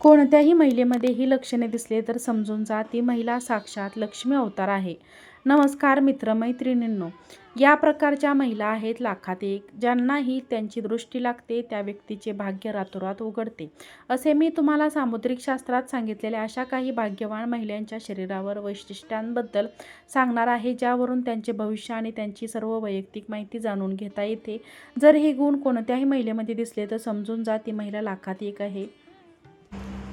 कोणत्याही महिलेमध्ये ही लक्षणे दिसले तर समजून जा ती महिला साक्षात लक्ष्मी अवतार आहे. नमस्कार मित्रमैत्रिणींनो या प्रकारच्या महिला आहेत लाखात एक ज्यांनाही त्यांची दृष्टी लागते त्या व्यक्तीचे भाग्य रातोरात उघडते. असे मी तुम्हाला सामुद्रिक शास्त्रात सांगितलेल्या अशा काही भाग्यवान महिलांच्या शरीरावर वैशिष्ट्यांबद्दल सांगणार आहे ज्यावरून त्यांचे भविष्य आणि त्यांची सर्व वैयक्तिक माहिती जाणून घेता येते. जर हे गुण कोणत्याही महिलेमध्ये दिसले तर समजून जा ती महिला लाखात एक आहे.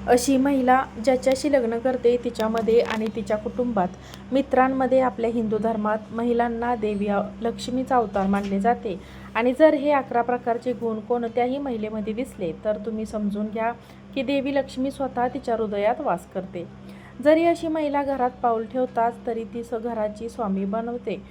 अशी महिला ज्याच्याशी लग्न करते तिच्यामध्ये आणि तिच्या कुटुंबात. मित्रांमध्ये आपल्या हिंदू धर्मात महिलांना देवी लक्ष्मीचा अवतार मानले जाते. आणि जर हे अकरा प्रकारचे गुण कोणत्याही महिलेमध्ये दिसले तर तुम्ही समजून घ्या की देवी लक्ष्मी स्वतः तिच्या हृदयात वास करते. जरी अशी महिला घरात पाऊल ठेवताच तरी ती स घराची स्वामी बनवते.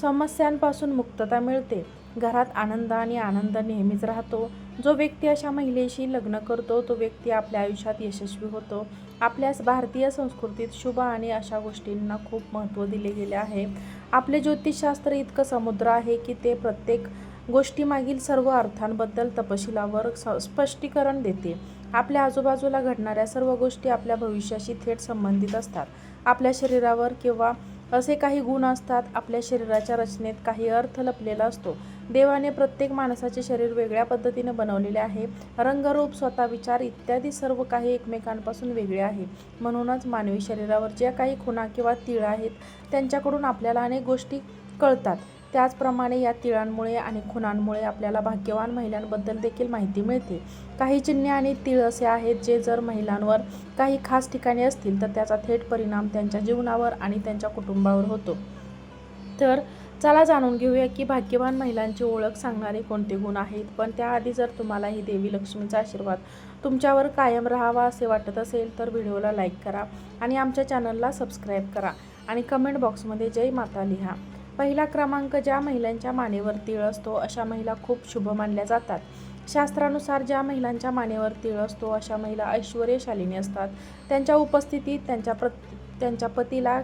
समस्यांपासून मुक्तता मिळते. घरात आनंद आणि आनंद नेहमीच राहतो. जो व्यक्ती अशा महिलेशी लग्न करतो तो व्यक्ती आपल्या आयुष्यात यशस्वी होतो. आपल्यास भारतीय संस्कृतीत शुभ आणि अशा गोष्टींना खूप महत्त्व दिले गेले आहे. आपले ज्योतिषशास्त्र इतकं समुद्र आहे की ते प्रत्येक गोष्टीमागील सर्व अर्थांबद्दल तपशिलावर स स्पष्टीकरण देते. आपल्या आजूबाजूला घडणाऱ्या सर्व गोष्टी आपल्या भविष्याशी थेट संबंधित असतात. आपल्या शरीरावर किंवा असे काही गुण असतात. आपल्या शरीराच्या रचनेत काही अर्थ लपलेला असतो. देवाने प्रत्येक माणसाचे शरीर वेगळ्या पद्धतीने बनवलेले आहे. रंगरूप स्वतः विचार इत्यादी सर्व काही एकमेकांपासून वेगळे आहे. म्हणूनच मानवी शरीरावर ज्या काही खुणा किंवा तीळ आहेत त्यांच्याकडून आपल्याला अनेक गोष्टी कळतात. त्याचप्रमाणे या तिळांमुळे आणि खुणांमुळे आपल्याला भाग्यवान महिलांबद्दल देखील माहिती मिळते. काही चिन्हे आणि तिळ असे आहेत जे जर महिलांवर काही खास ठिकाणी असतील तर त्याचा थेट परिणाम त्यांच्या जीवनावर आणि त्यांच्या कुटुंबावर होतो. तर चला जाणून घेऊया की भाग्यवान महिलांची ओळख सांगणारे कोणते गुण आहेत? पण त्याआधी जर तुम्हाला ही देवी लक्ष्मीचा आशीर्वाद तुमच्यावर कायम राहावा असे वाटत असेल तर व्हिडिओला लाईक करा आणि आमच्या चॅनलला सबस्क्राईब करा आणि कमेंट बॉक्समध्ये जय माता लिहा. पहिला क्रमांक ज्या महिलांच्या मानेवर तीळ असतो अशा महिला खूप शुभ मानल्या जातात. शास्त्रानुसार ज्या महिलांच्या मानेवर तीळ असतो अशा महिला ऐश्वर्यशालिनी असतात. त्यांच्या उपस्थितीत त्यांच्या प्र त्यांच्या पतीला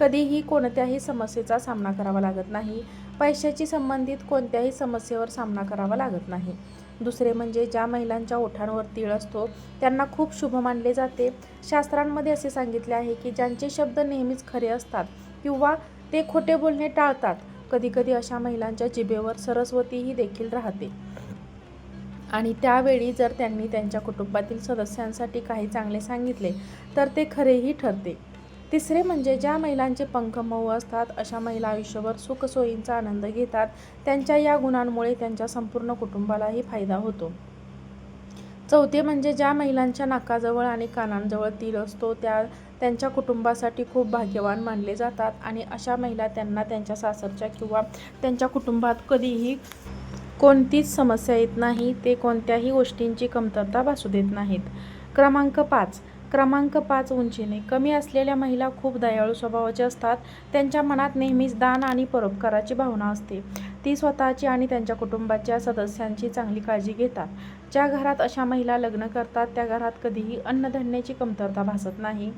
कधीही कोणत्याही समस्येचा सामना करावा लागत नाही. पैशाची संबंधित कोणत्याही समस्येवर सामना करावा लागत नाही. दुसरे म्हणजे ज्या महिलांच्या ओठांवर तीळ असतो त्यांना खूप शुभ मानले जाते. शास्त्रांमध्ये असे सांगितले आहे की ज्यांचे शब्द नेहमीच खरे असतात किंवा ते खोटे बोलणे टाळतात. कधीकधी अशा महिलांच्या जिभेवर सरस्वतीही देखील राहते. आणि त्यावेळी जर त्यांनी त्यांच्या कुटुंबातील सदस्यांसाठी काही चांगले सांगितले तर ते खरेही ठरते. तिसरे म्हणजे ज्या महिलांचे पंख मऊ असतात अशा महिला आयुष्यभर सुखसोयींचा आनंद घेतात. त्यांच्या या गुणांमुळे त्यांच्या संपूर्ण कुटुंबालाही फायदा होतो. चौथे म्हणजे ज्या महिलांच्या नाकाजवळ आणि कानांजवळ तीळ असतो त्या त्यांच्या कुटुंबासाठी खूप भाग्यवान मानले जातात आणि अशा महिला त्यांना त्यांच्या सासरच्या किंवा त्यांच्या कुटुंबात कधीही कोणतीच समस्या येत नाही ते कोणत्याही गोष्टींची कमतरता भासू देत नाहीत. क्रमांक पाच. क्रमांक पाच उंचीने. कमी असलेल्या महिला खूप दयाळू स्वभावाच्या असतात. त्यांच्या मनात नेहमीच दान आणि परोपकाराची भावना असते. ती स्वतःची आणि त्यांच्या कुटुंबाच्या सदस्यांची चांगली काळजी घेतात. ज्या घरात अशा महिला लग्न करतात त्या घरात कधीही अन्नधान्याची कमतरता भासत नाही.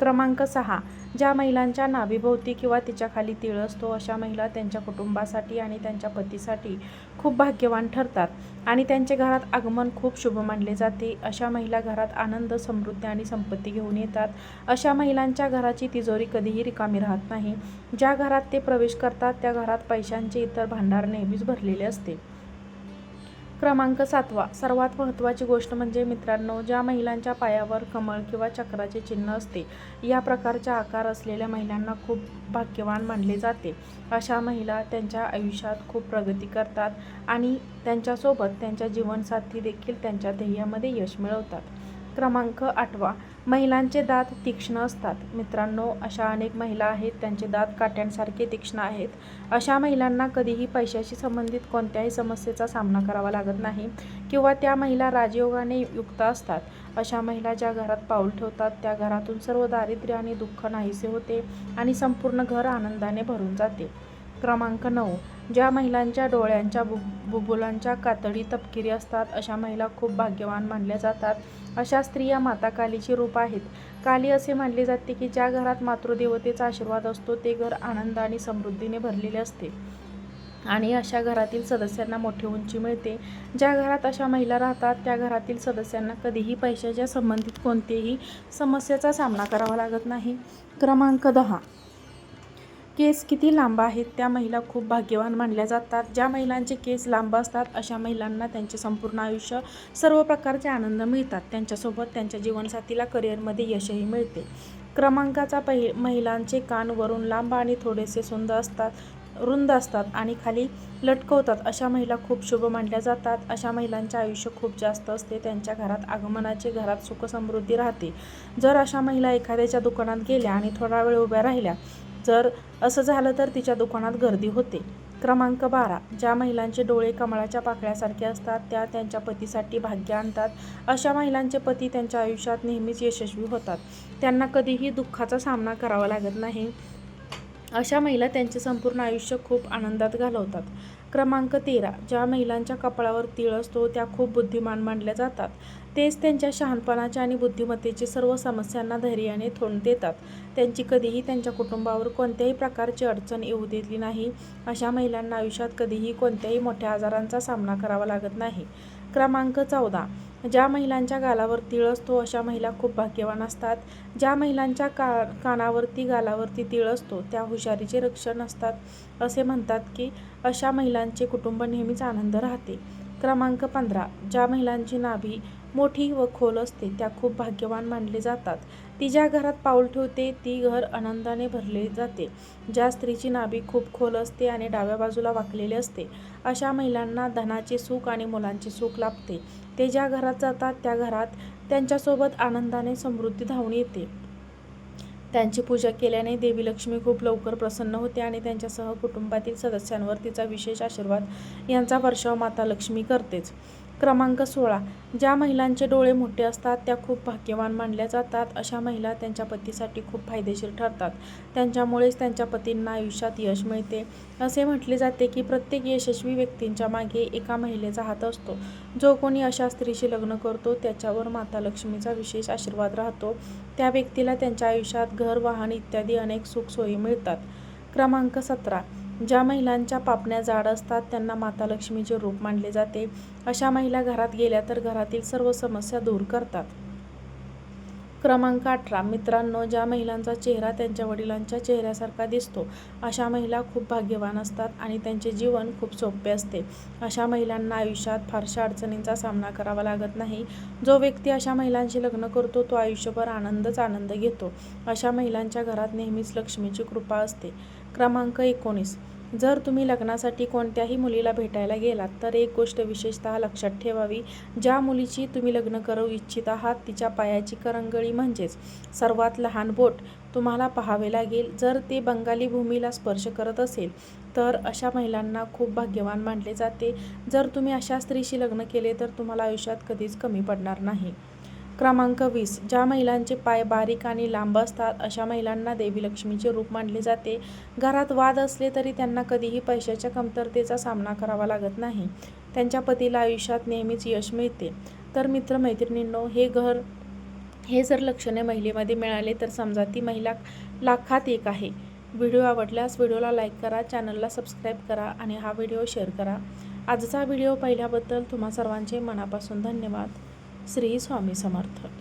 क्रमांक सहा. ज्या महिलांच्या नाभीभोवती किंवा तिच्याखाली तिळ तीळ असतो अशा महिला त्यांच्या कुटुंबासाठी आणि त्यांच्या पतीसाठी खूप भाग्यवान ठरतात आणि त्यांच्या घरात आगमन खूप शुभ मानले जाते. अशा महिला घरात आनंद समृद्धी आणि संपत्ती घेऊन येतात. अशा महिलांच्या घराची तिजोरी कधीही रिकामी राहत नाही. ज्या घरात ते प्रवेश करतात त्या घरात पैशांचे इतर भांडार नेहमीच भरलेले असते. क्रमांक सातवा. सर्वात महत्त्वाची गोष्ट म्हणजे मित्रांनो ज्या महिलांच्या पायावर कमळ किंवा चक्राचे चिन्ह असते या प्रकारच्या आकार असलेल्या महिलांना खूप भाग्यवान मानले जाते. अशा महिला त्यांच्या आयुष्यात खूप प्रगती करतात आणि त्यांच्यासोबत त्यांच्या जीवनसाथी देखील त्यांच्या ध्येयामध्ये यश मिळवतात. क्रमांक आठवा. महिलांचे दात तीक्ष्ण असतात. मित्रांनो अशा अनेक महिला आहेत त्यांचे दात काट्यांसारखे तीक्ष्ण आहेत. अशा महिलांना कधीही पैशाशी संबंधित कोणत्याही समस्येचा सामना करावा लागत नाही किंवा त्या महिला राजयोगाने युक्त असतात. अशा महिला ज्या घरात पाऊल ठेवतात त्या घरातून सर्व दारिद्र्य आणि दुःख नाहीसे होते आणि संपूर्ण घर आनंदाने भरून जाते. क्रमांक नऊ ज्या महिलांच्या डोळ्यांच्या बु बुबुलांच्या कातडी तपकिरी असतात अशा महिला खूप भाग्यवान मानल्या जातात. अशा स्त्रिया माता कालीचे रूप आहेत. काली असे मानले जाते की ज्या घरात मातृदेवतेचा आशीर्वाद असतो ते घर आनंद आणि समृद्धीने भरलेले असते. आणि अशा घरातील सदस्यांना मोठी उंची मिळते. ज्या घरात अशा महिला राहतात त्या घरातील सदस्यांना कधीही पैशाच्या संबंधित कोणतेही समस्येचा सामना करावा लागत नाही. क्रमांक दहा केस किती लांब आहेत त्या महिला खूप भाग्यवान मानल्या जातात. ज्या महिलांचे केस लांब असतात अशा महिलांना त्यांचे संपूर्ण आयुष्य सर्व प्रकारचे आनंद मिळतात. त्यांच्यासोबत त्यांच्या जीवनसाथीला करिअरमध्ये यशही मिळते. क्रमांकाचा पहि महिलांचे कान वरून लांब आणि थोडेसे सुंदर असतात रुंद असतात आणि खाली लटकवतात. अशा महिला खूप शुभ मानल्या जातात. अशा महिलांचे आयुष्य खूप जास्त असते. त्यांच्या घरात आगमनाचे घरात सुखसमृद्धी राहते. जर अशा महिला एखाद्याच्या दुकानात गेल्या आणि थोडा वेळ उभ्या राहिल्या जर असं झालं तर तिच्या दुकानात गर्दी होते. क्रमांक बारा. ज्या महिलांचे डोळे कमळाच्या पाकळ्यासारखे असतात त्या त्यांच्या पतीसाठी भाग्य आणतात. अशा महिलांचे पती त्यांच्या आयुष्यात नेहमीच यशस्वी होतात. त्यांना कधीही दुःखाचा सामना करावा लागत नाही. अशा महिला त्यांचे संपूर्ण आयुष्य खूप आनंदात घालवतात. क्रमांक तेरा. ज्या महिलांच्या कपाळावर तीळ असतो त्या खूप बुद्धिमान मानल्या जातात. तेच त्यांच्या शहाणपणाच्या आणि बुद्धिमत्तेचे सर्व समस्यांना धैर्याने थोंड देतात. त्यांची कधीही त्यांच्या कुटुंबावर कोणत्याही प्रकारची अडचण येऊ दिली नाही. अशा महिलांना आयुष्यात कधीही कोणत्याही मोठ्या आजारांचा सामना करावा लागत नाही. क्रमांक चौदा. ज्या महिलांच्या गालावर तीळ असतो अशा महिला खूप भाग्यवान असतात. ज्या महिलांच्या का कानावरती गालावरती तिळ असतो त्या हुशारीचे रक्षण असतात. असे म्हणतात की अशा महिलांचे कुटुंब नेहमीच आनंद राहते. क्रमांक पंधरा. ज्या महिलांची नाभी मोठी व खोल असते. त्या खूप भाग्यवान मानले जातात. ती ज्या घरात पाऊल ठेवते ती घर आनंदाने भरले जाते. ज्या स्त्रीची नाभी खूप खोल असते आणि डाव्या बाजूला वाकलेली असते अशा महिलांना धनाचे सुख आणि मुलांचे सुख लाभते. ते ज्या घरात जातात त्या घरात त्यांच्यासोबत आनंदाने समृद्धी धावून येते. त्यांची पूजा केल्याने देवी लक्ष्मी खूप लवकर प्रसन्न होते आणि त्यांच्यासह कुटुंबातील सदस्यांवर तिचा विशेष आशीर्वाद यांचा वर्षाव माता लक्ष्मी करतेच. क्रमांक सोळा. ज्या महिलांचे डोळे मोठे असतात त्या खूप भाग्यवान मानल्या जातात. अशा महिला त्यांच्या पतीसाठी खूप फायदेशीर ठरतात. त्यांच्यामुळेच त्यांच्या पतींना आयुष्यात यश मिळते. असे म्हटले जाते की प्रत्येक यशस्वी व्यक्तींच्या मागे एका महिलेचा हात असतो. जो कोणी अशा स्त्रीशी लग्न करतो त्याच्यावर माता लक्ष्मीचा विशेष आशीर्वाद राहतो. त्या व्यक्तीला त्यांच्या आयुष्यात घर वाहन इत्यादी अनेक सुखसोयी मिळतात. क्रमांक सतरा. ज्या महिलांच्या पापण्या जाड असतात त्यांना माता लक्ष्मीचे रूप मानले जाते. अशा महिला घरात गेल्या तर घरातील सर्व समस्या दूर करतात. क्रमांक अठरा. मित्रांनो ज्या महिलांचा चेहरा त्यांच्या वडिलांच्या चेहऱ्यासारखा दिसतो अशा महिला खूप भाग्यवान असतात आणि त्यांचे जीवन खूप सोपे असते. अशा महिलांना आयुष्यात फारशा अडचणींचा सामना करावा लागत नाही. जो व्यक्ती अशा महिलांशी लग्न करतो तो आयुष्यभर आनंदच आनंद घेतो. अशा महिलांच्या घरात नेहमीच लक्ष्मीची कृपा असते. क्रमांक एकोणीस. जर तुम्ही लग्नासाठी कोणत्याही मुलीला भेटायला गेलात तर एक गोष्ट विशेषतः लक्षात ठेवावी ज्या मुलीची तुम्ही लग्न करू इच्छित आहात तिच्या पायाची करंगळी म्हणजेच सर्वात लहान बोट तुम्हाला पाहावे लागेल. जर ते बंगाली भूमीला स्पर्श करत असेल तर अशा महिलांना खूप भाग्यवान मानले जाते. जर तुम्ही अशा स्त्रीशी लग्न केले तर तुम्हाला आयुष्यात कधीच कमी पडणार नाही. क्रमांक वीस. ज्या महिलांचे पाय बारीक आणि लांब असतात अशा महिलांना देवी लक्ष्मीचे रूप मानले जाते. घरात वाद असले तरी त्यांना कधीही पैशाच्या कमतरतेचा सामना करावा लागत नाही. त्यांच्या पतीला आयुष्यात नेहमीच यश मिळते. तर मित्रमैत्रिणींनो हे घर हे जर लक्षणे महिलेमध्ये मिळाले तर समजा ती महिला लाखात एक आहे. व्हिडिओ आवडल्यास व्हिडिओला लाईक करा चॅनलला सबस्क्राईब करा आणि हा व्हिडिओ शेअर करा. आजचा व्हिडिओ पाहिल्याबद्दल तुम्हा सर्वांचे मनापासून धन्यवाद. श्री स्वामी समर्थ.